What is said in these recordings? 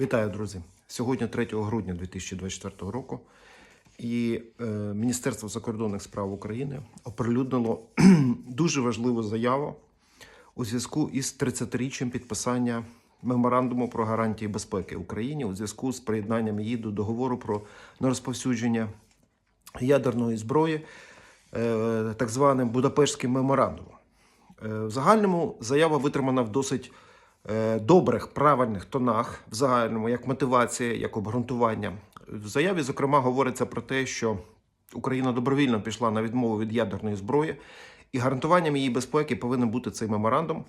Вітаю, друзі! Сьогодні 3 грудня 2024 року, і е, Міністерство закордонних справ України оприлюднило дуже важливу заяву у зв'язку із 30-річчям підписання меморандуму про гарантії безпеки Україні у зв'язку з приєднанням її до договору про нерозповсюдження ядерної зброї, е, так званим Будапештським меморандумом. Е, В загальному заява витримана в досить добрих, правильних тонах, в загальному, як мотивація, як обґрунтування. В заяві, зокрема, говориться про те, що Україна добровільно пішла на відмову від ядерної зброї, і гарантуванням її безпеки повинен бути цей меморандум,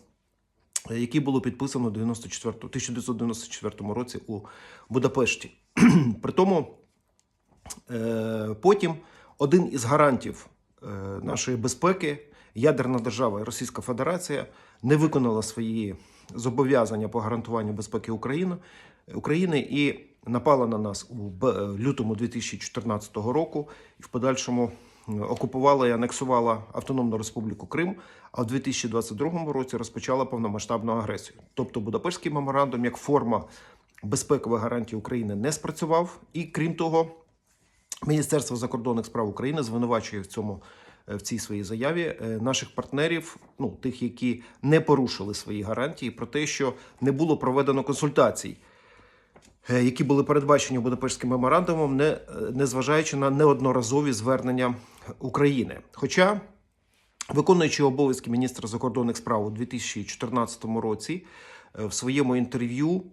е, який було підписано в 94 1994 році у Будапешті. При тому Е, Потім один із гарантів е, нашої безпеки, ядерна держава Російська Федерація, не виконала свої зобов'язання по гарантуванню безпеки України, України і напала на нас у б- лютому 2014 року і в подальшому е, окупувала і анексувала Автономну Республіку Крим, а в 2022 році розпочала повномасштабну агресію. Тобто Будапештський меморандум як форма безпекових гарантій України не спрацював, і крім того. Міністерство закордонних справ України звинувачує в цьому е, в цій своїй заяві е, наших партнерів, ну тих, які не порушили свої гарантії, про те, що не було проведено консультацій, е, які були передбачені Будапештським меморандумом, не, е, незважаючи на неодноразові звернення України. Хоча Виконуючий обов'язки міністра закордонних справ у 2014 році е, в своєму інтерв'ю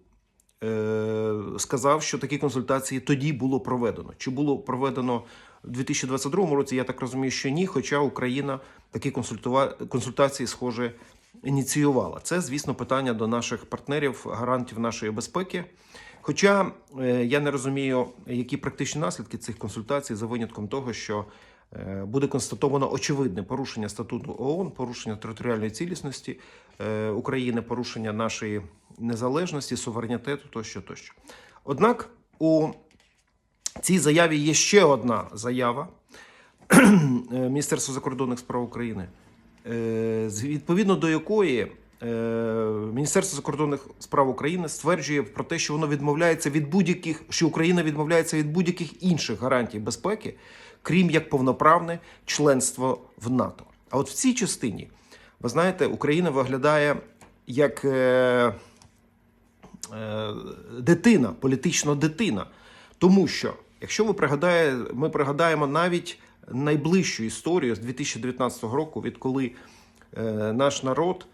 е, сказав, що такі консультації тоді було проведено. Чи було проведено в 2022 році? Я так розумію, що ні. Хоча Україна такі консультації, схоже, ініціювала. Це, звісно, питання до наших партнерів, гарантів нашої безпеки. Хоча е, я не розумію, які практичні наслідки цих консультацій за винятком того, що е, буде констатовано очевидне порушення статуту ООН, порушення територіальної цілісності е, України, порушення нашої незалежності, суверенітету тощо тощо. Однак у цій заяві є ще одна заява е, Міністерства закордонних справ України, е, відповідно до якої е, Міністерство закордонних справ України стверджує про те, що воно відмовляється від будь-яких, що Україна відмовляється від будь-яких інших гарантій безпеки, крім як повноправне членство в НАТО. А от в цій частині, ви знаєте, Україна виглядає як. е, е, дитина, політична дитина. Тому що, якщо ви пригадає, ми пригадаємо навіть найближчу історію з 2019 року, відколи е, наш народ,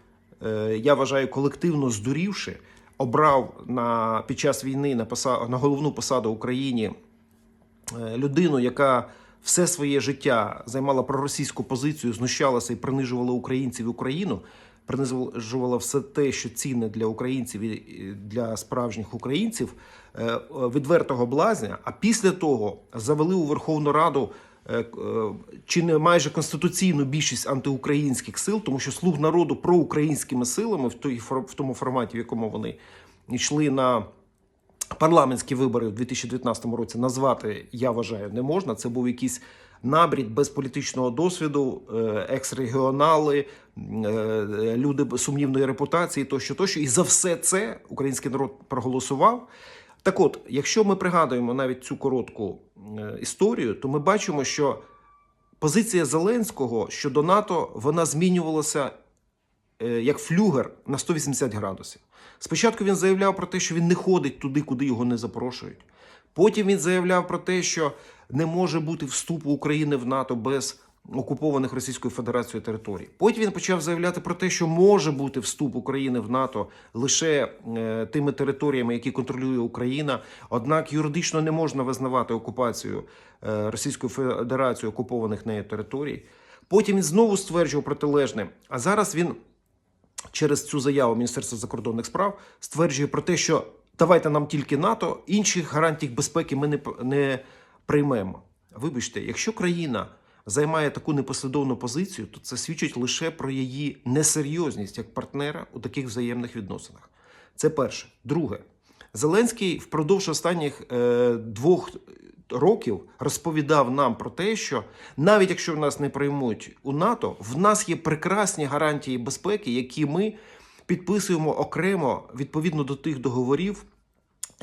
е, я вважаю, колективно здурівши, обрав на під час війни на поса- на головну посаду Україні е, людину, яка все своє життя займала проросійську позицію, знущалася і принижувала українців і Україну, принижувала все те, що цінне для українців і для справжніх українців, е, е, відвертого блазня. А після того завели у Верховну Раду. е, Чи не майже конституційну більшість антиукраїнських сил, тому що слуг народу проукраїнськими силами в тому форматі, в якому вони йшли на парламентські вибори в 2019 році назвати, я вважаю, не можна. Це був якийсь набрід без політичного досвіду, е, екс-регіонали, е, люди сумнівної репутації, тощо, тощо. І за все це український народ проголосував. Так от, якщо ми пригадуємо навіть цю коротку е, історію, то ми бачимо, що позиція Зеленського щодо НАТО вона змінювалася як флюгер на 180 градусів. Спочатку він заявляв про те, що він не ходить туди, куди його не запрошують. Потім він заявляв про те, що не може бути вступу України в НАТО без окупованих Російською Федерацією територій. Потім він почав заявляти про те, що може бути вступ України в НАТО лише е, тими територіями, які контролює Україна. Однак юридично не можна визнавати окупацію е, Російською Федерацією окупованих нею територій. Потім він знову стверджував протилежне. А зараз він через цю заяву Міністерства закордонних справ стверджує про те, що давайте нам тільки НАТО, інших гарантій безпеки ми не, не приймемо. Вибачте, якщо країна займає таку непослідовну позицію, то це свідчить лише про її несерйозність як партнера у таких взаємних відносинах. Це перше. Друге, Зеленський впродовж останніх е, двох років розповідав нам про те, що навіть якщо нас не приймуть у НАТО, в нас є прекрасні гарантії безпеки, які ми підписуємо окремо відповідно до тих договорів,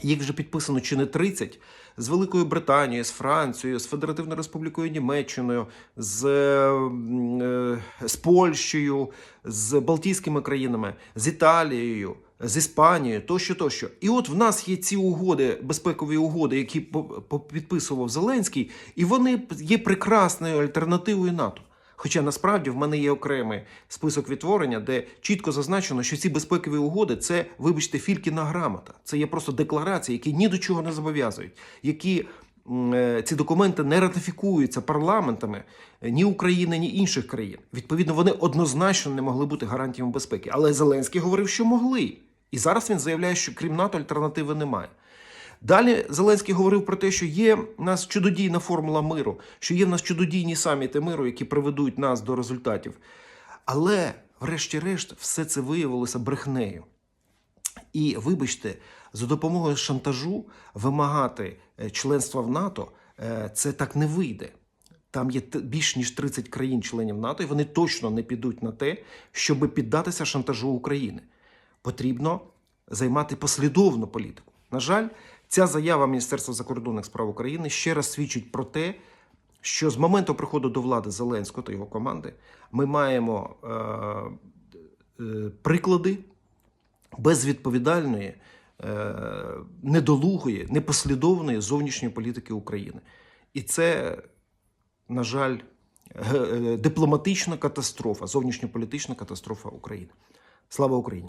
Їх вже підписано чи не 30 з Великою Британією, з Францією, з Федеративною Республікою Німеччиною, з, е, з Польщею, з Балтійськими країнами, з Італією, з Іспанією, тощо, тощо. І от в нас є ці угоди, безпекові угоди, які підписував Зеленський, і вони є прекрасною альтернативою НАТО. Хоча насправді в мене є окремий список відтворення, де чітко зазначено, що ці безпекові угоди це, вибачте, фількіна грамота. Це є просто декларації, які ні до чого не зобов'язують, які е, ці документи не ратифікуються парламентами е, ні України, ні інших країн. Відповідно, вони однозначно не могли бути гарантіями безпеки. Але Зеленський говорив, що могли. І зараз він заявляє, що крім НАТО альтернативи немає. Далі Зеленський говорив про те, що є в нас чудодійна формула миру, що є в нас чудодійні саміти миру, які приведуть нас до результатів. Але, врешті-решт, все це виявилося брехнею. І вибачте, за допомогою шантажу вимагати е, членства в НАТО е, це так не вийде. Там є більш ніж 30 країн-членів НАТО, і вони точно не підуть на те, щоб піддатися шантажу України. Потрібно займати послідовну політику. На жаль, ця заява Міністерства закордонних справ України ще раз свідчить про те, що з моменту приходу до влади Зеленського та його команди ми маємо е, е, приклади безвідповідальної, е, недолугої, непослідовної зовнішньої політики України. І це, на жаль, ге- е, дипломатична катастрофа, зовнішньополітична катастрофа України. Слава Україні!